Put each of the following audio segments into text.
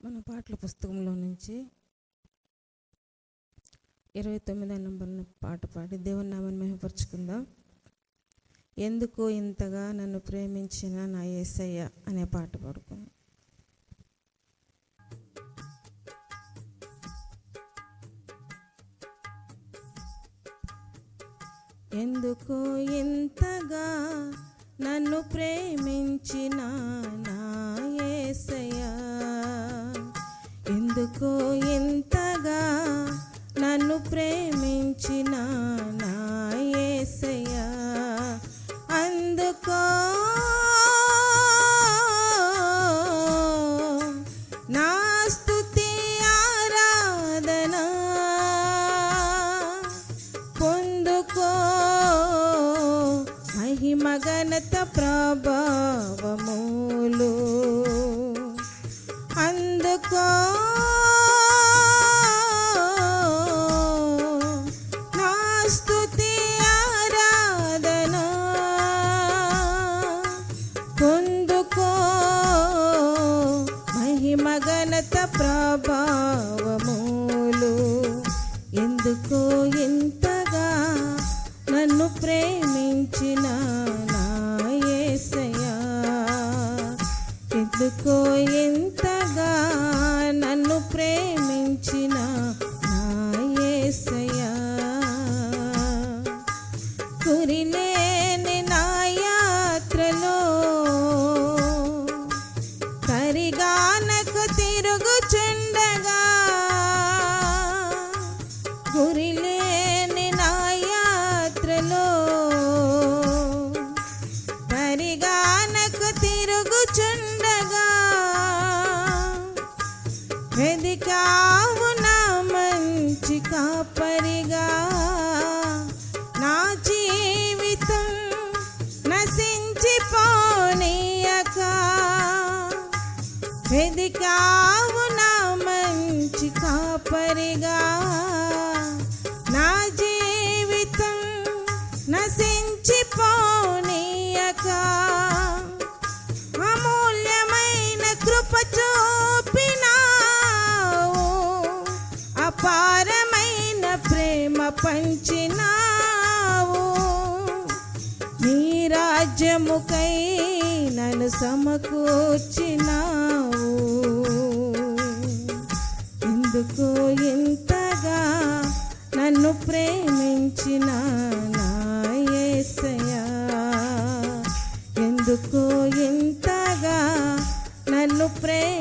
మన పాటల పుస్తకంలో నుంచి ఇరవై తొమ్మిదో నంబర్ను పాట పాడి దేవుని నామని మెహపరుచుకుందాం ఎందుకు ఇంతగా నన్ను ప్రేమించిన నా యేసయ్య అనే పాట పాడుకుందాం. ఎందుకు ఇంతగా నన్ను ప్రేమించిన నా ఎందుకు ఎంతగా నన్ను ప్రేమించిన నా యేసయ్యా అందుకో నా స్తుతి ఆరాధనా పొందుకో. మహిమ ఘనత అందుకో. ఘనత ప్రభావములు? ఎందుకో ఇంతగా నన్ను ప్రేమించిన నా ఎందుకో ఇంతగా కావున మంచి కాపరిగా. నా జీవితం నశించిపోనీయక. వెదికావు నా మంచి కాపరిగా. నా జీవితం నశి పంచినావు. నీ రాజ్యముకై నన్ను సమకూర్చినావు. ఎందుకు ఇంతగా నన్ను ప్రేమించిన నాయసయా ఎందుకు ఇంతగా నన్ను ప్రేమ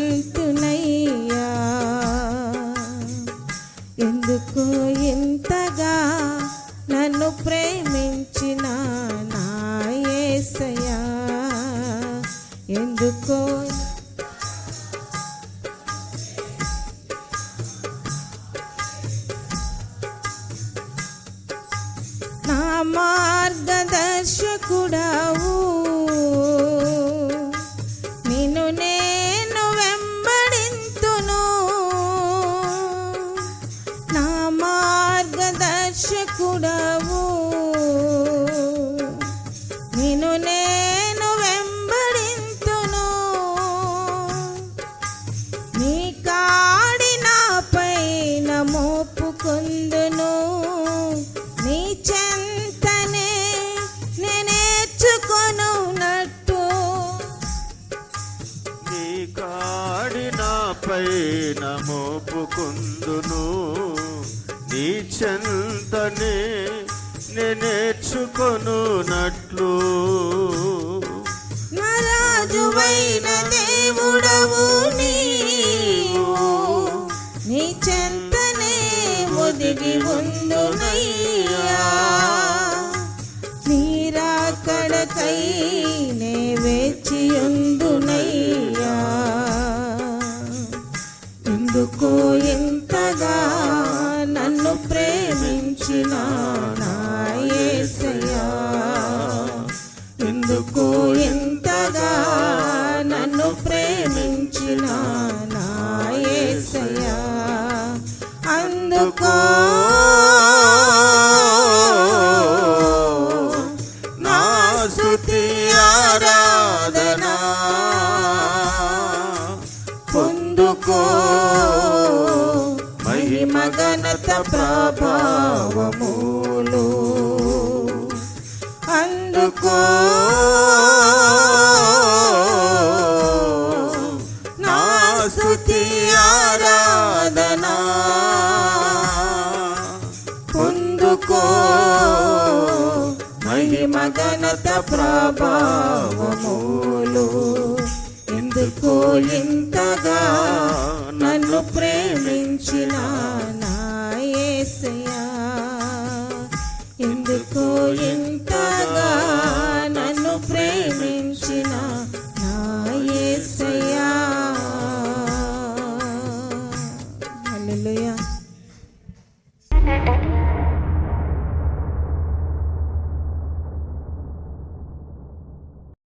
స్తుతింతునయ్యా ఎందుకు ఇంతగా నన్ను ప్రేమించిన నా యేసయ్యా ఎందుకో నా మార్గదర్శకుడావు పైన మోపుకుందును నీ చెంతనే నే నేర్చుకొనున్నట్లు నా రాజువైన దేవుడవు. ప్రేమించిన నా ఎందుకు ఎంతగా నన్ను ప్రేమించిన నాయసయా అందుకో ఘనత ప్రభావములు అందుకో నా స్తుతి ఆరాధనా పొందుకో మహిమ ఘనత ప్రభావములు ఎందుకో ఇంతగా